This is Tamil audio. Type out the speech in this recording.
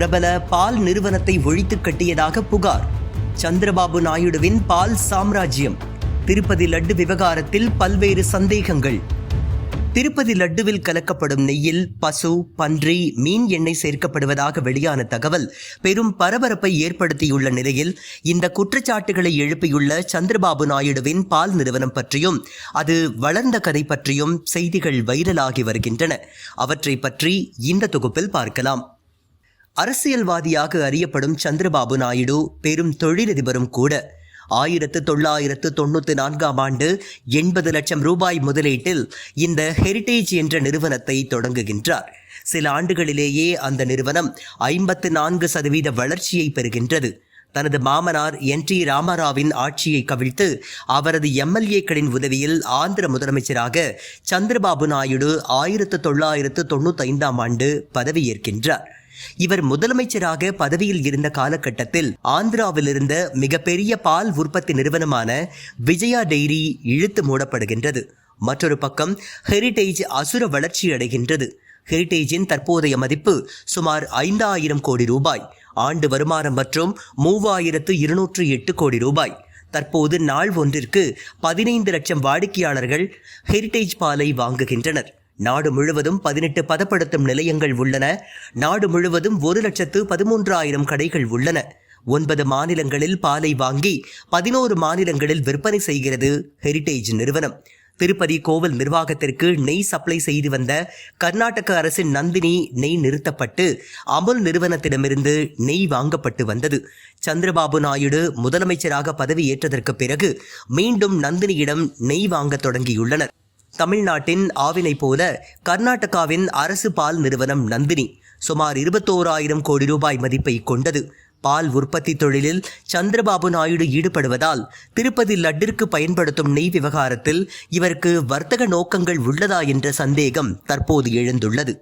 பிரபல பால் நிறுவனத்தை ஒழித்து கட்டியதாக புகார். சந்திரபாபு நாயுடுவின் பால் சாம்ராஜ்யம். திருப்பதி லட்டு விவகாரத்தில் பல்வேறு சந்தேகங்கள். திருப்பதி லட்டுவில் கலக்கப்படும் நெய்யில் பசு பன்றி மீன் எண்ணெய் சேர்க்கப்படுவதாக வெளியான தகவல் பெரும் பரபரப்பை ஏற்படுத்தியுள்ள நிலையில் இந்த குற்றச்சாட்டுகளை எழுப்பியுள்ள சந்திரபாபு நாயுடுவின் பால் நிறுவனம் பற்றியும் அது வளர்ந்த கதை பற்றியும் செய்திகள் வைரலாகி வருகின்றன. அவற்றை பற்றி இந்த தொகுப்பில் பார்க்கலாம். அரசியல்வாதியாக அறியப்படும் சந்திரபாபு நாயுடு பெரும் தொழிலதிபரும் கூட. ஆயிரத்து தொள்ளாயிரத்து தொண்ணூத்தி நான்காம் ஆண்டு எண்பது லட்சம் ரூபாய் முதலீட்டில் இந்த ஹெரிடேஜ் என்ற நிறுவனத்தை தொடங்குகின்றார். சில ஆண்டுகளிலேயே அந்த நிறுவனம் ஐம்பத்து நான்கு சதவீத வளர்ச்சியை பெறுகின்றது. தனது மாமனார் என் டி ராமாராவின் ஆட்சியை கவிழ்த்து அவரது எம்எல்ஏக்களின் உதவியில் ஆந்திர முதலமைச்சராக சந்திரபாபு நாயுடு ஆயிரத்து தொள்ளாயிரத்து தொண்ணூத்தி ஐந்தாம் ஆண்டு பதவியேற்கின்றார். இவர் முதலமைச்சராக பதவியில் இருந்த காலகட்டத்தில் ஆந்திராவில் இருந்த மிகப்பெரிய பால் உற்பத்தி நிறுவனமான விஜயா டெய்ரி இழுத்து மூடப்படுகின்றது. மற்றொரு பக்கம் ஹெரிடேஜ் அசுர வளர்ச்சி அடைகின்றது. ஹெரிடேஜின் தற்போதைய மதிப்பு சுமார் ஐந்தாயிரம் கோடி ரூபாய். ஆண்டு வருமானம் மற்றும் மூவாயிரத்து இருநூற்று எட்டு கோடி ரூபாய். தற்போது நாள் ஒன்றிற்கு பதினைந்து லட்சம் வாடிக்கையாளர்கள் ஹெரிடேஜ் பாலை வாங்குகின்றனர். நாடு முழுவதும் பதினெட்டு பதப்படுத்தும் நிலையங்கள் உள்ளன. நாடு முழுவதும் ஒரு லட்சத்து பதிமூன்றாயிரம் கடைகள் உள்ளன. ஒன்பது மாநிலங்களில் பாலை வாங்கி பதினோரு மாநிலங்களில் விற்பனை செய்கிறது ஹெரிடேஜ் நிறுவனம். திருப்பதி கோவில் நிர்வாகத்திற்கு நெய் சப்ளை செய்து வந்த கர்நாடக அரசின் நந்தினி நெய் நிறுத்தப்பட்டு அமுல் நிறுவனத்திடமிருந்து நெய் வாங்கப்பட்டு வந்தது. சந்திரபாபு நாயுடு முதலமைச்சராக பதவியேற்றதற்கு பிறகு மீண்டும் நந்தினியிடம் நெய் வாங்கத் தொடங்கியுள்ளனர். தமிழ்நாட்டின் ஆவினை போல கர்நாடகாவின் அரசு பால் நிறுவனம் நந்தினி சுமார் இருபத்தோராயிரம் கோடி ரூபாய் மதிப்பை கொண்டது. பால் உற்பத்தி தொழிலில் சந்திரபாபு நாயுடு ஈடுபடுவதால் திருப்பதி லட்டிற்கு பயன்படுத்தும் நெய் விவகாரத்தில் இவருக்கு வர்த்தக நோக்கங்கள் உள்ளதா என்ற சந்தேகம் தற்போது எழுந்துள்ளது.